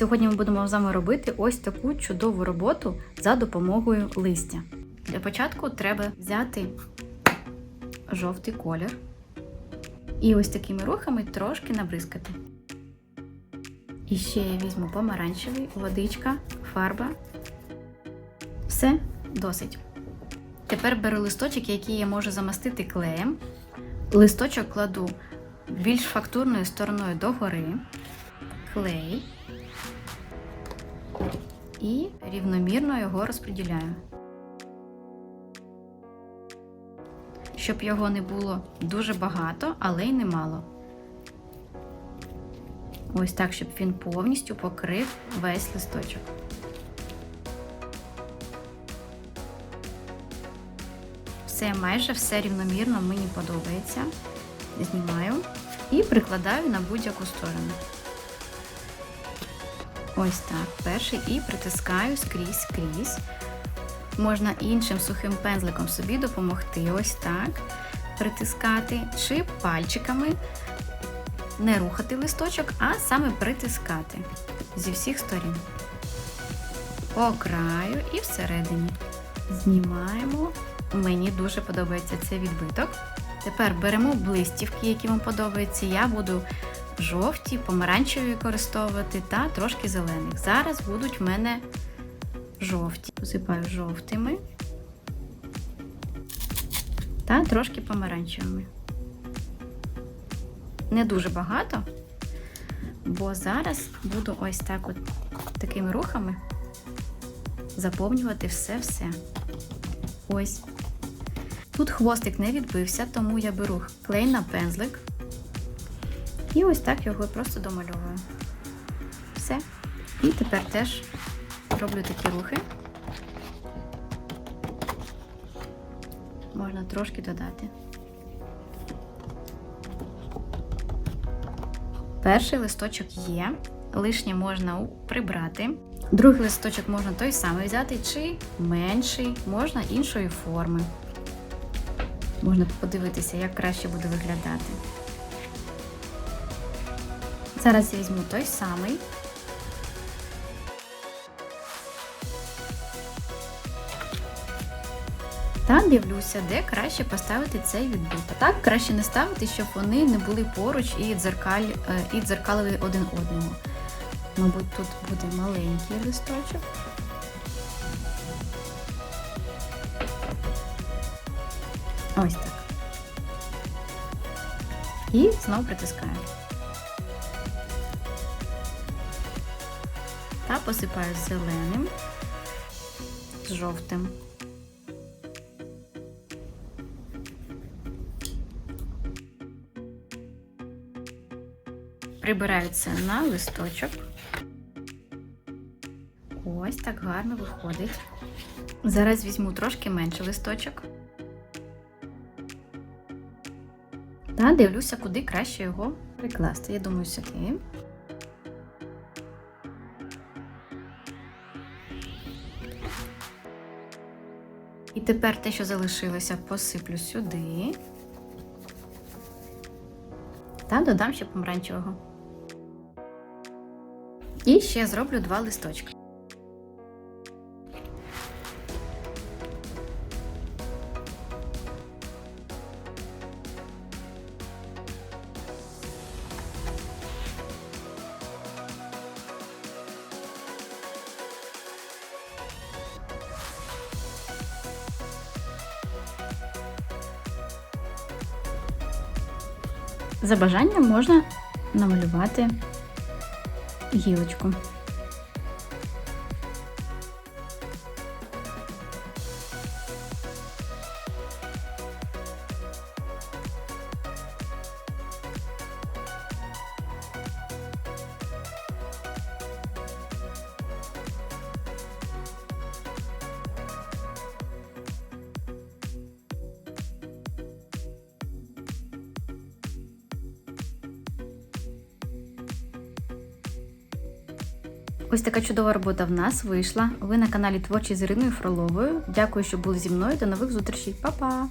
Сьогодні ми будемо з вами робити ось таку чудову роботу за допомогою листя. Для початку треба взяти жовтий колір і ось такими рухами трошки набризкати. І ще я візьму помаранчевий, водичка, фарба. Все, досить. Тепер беру листочок, який я можу замастити клеєм. Листочок кладу більш фактурною стороною догори, клей і рівномірно його розподіляю. Щоб його не було дуже багато, але й немало. Ось так, щоб він повністю покрив весь листочок. Все, майже все рівномірно мені подобається. Знімаю і прикладаю на будь-яку сторону. Ось так, перший і притискаю скрізь скрізь. Можна іншим сухим пензликом собі допомогти, ось так, притискати, чи пальчиками не рухати листочок, а саме притискати зі всіх сторін. По краю і всередині. Знімаємо. Мені дуже подобається цей відбиток. Тепер беремо блистівки, які вам подобаються. Я буду жовті, помаранчеві використовувати та трошки зелених. Зараз будуть в мене жовті. Посипаю жовтими та трошки помаранчевими. Не дуже багато, бо зараз буду ось так от такими рухами заповнювати все-все. Ось. Тут хвостик не відбився, тому я беру клей на пензлик і ось так його просто домальовую. Все. І тепер теж роблю такі рухи. Можна трошки додати. Перший листочок є, лишнє можна прибрати. Другий листочок можна той самий взяти, чи менший, можна іншої форми. Можна подивитися, як краще буде виглядати. Зараз я візьму той самий. Та дивлюся, де краще поставити цей відбиток. Так краще не ставити, щоб вони не були поруч і дзеркаль, і дзеркалили один одного. Мабуть, тут буде маленький листочок. Ось так. І знову притискаю. Та посипаю зеленим з жовтим. Прибираю це на листочок. Ось так гарно виходить. Зараз візьму трошки менший листочок. Та дивлюся, куди краще його прикласти. Я думаю, сюди. І тепер те, що залишилося, посиплю сюди. Та додам ще помаранчевого. І ще зроблю два листочки. За бажанням можна намалювати гілочку. Ось така чудова робота в нас вийшла. Ви на каналі Творчі з Іриною Фроловою. Дякую, що були зі мною. До нових зустрічей. Па-па!